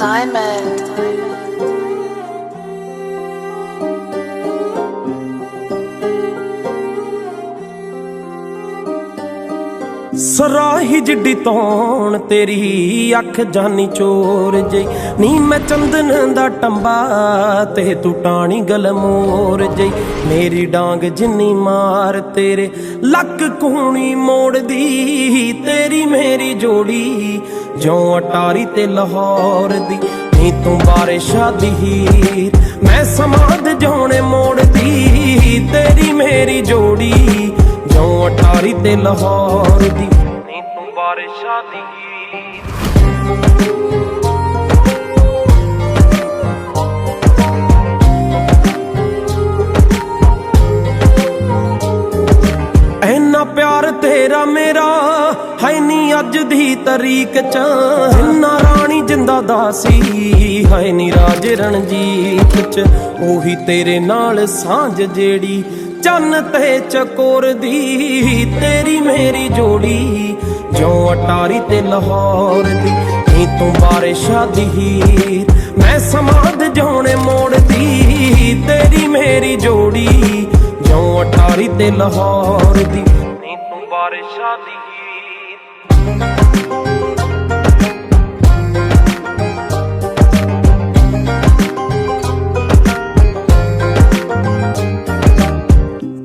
Diamond. ਸਰਾਹੀ ਜਿੱਡੀ ਤੌਣ ਤੇਰੀ, ਅੱਖ ਜਾਨੀ ਚੋਰ ਜੇ। ਨੀ ਮੈਂ ਚੰਦਨ ਦਾ ਟੰਬਾ ਤੇ ਤੂੰ ਟਾਣੀ ਗਲਮੋਰ ਜੇ। ਮੇਰੀ ਡਾਂਗ ਜਿੰਨੀ ਮਾਰ ਤੇਰੇ, ਲੱਕ ਕੂਣੀ ਮੋੜਦੀ, ਤੇਰੀ ਮੇਰੀ ਜੋੜੀ ਜਿਉਂ ਅਟਾਰੀ ਤੇ ਲਾਹੌਰ ਦੀ। ਨੀ ਤੂੰ ਬਾਰਿਸ਼ਾਂ ਦੀ ਹੀਰ, ਮੈਂ ਸਮਾਦ ਜਾਉਣੇ ਮੋੜਦੀ, ਤੇਰੀ ਮੇਰੀ ਜੋੜੀ ਜਿਉਂ ਅਟਾਰੀ ਤੇ ਲਾਹੌਰ ਦੀ। ਨੀ ਤੂੰ ਬਾਰਿਸ਼ਾਂ ਦੀ। ਐਨਾ ਪਿਆਰ ਤੇਰਾ ਮੇਰਾ ਹੈ ਨੀ ਅੱਜ ਦੀ ਤਰੀਕ ਚ। ਨਾ ਰਾਣੀ ਜਿੰਦਾ ਦਾਸੀ ਹੈ ਨੀ ਰਾਜ ਰਣਜੀਤ ਚ। ਉਹੀ ਤੇਰੇ ਨਾਲ ਸਾਂਝ ਜਿਹੜੀ ਚੰਨ ਤੇ ਚਕੋਰ ਦੀ, ਤੇਰੀ ਮੇਰੀ ਜੋੜੀ, ਜਿਉਂ ਅਟਾਰੀ ਤੇ ਲਾਹੌਰ ਦੀ, ਨੀ ਤੂੰ ਬਾਰਿਸ਼ਾਂ ਦੀ ਹੀਰ। ਮੈਂ ਸਮਾਦ ਜਾਉਣੇ ਮੋੜਦੀ ਤੇਰੀ ਮੇਰੀ ਜੋੜੀ, ਜਿਉਂ ਅਟਾਰੀ ਤੇ ਲਾਹੌਰ ਦੀ, ਨੀ ਤੂੰ ਬਾਰਿਸ਼ਾਂ ਦੀ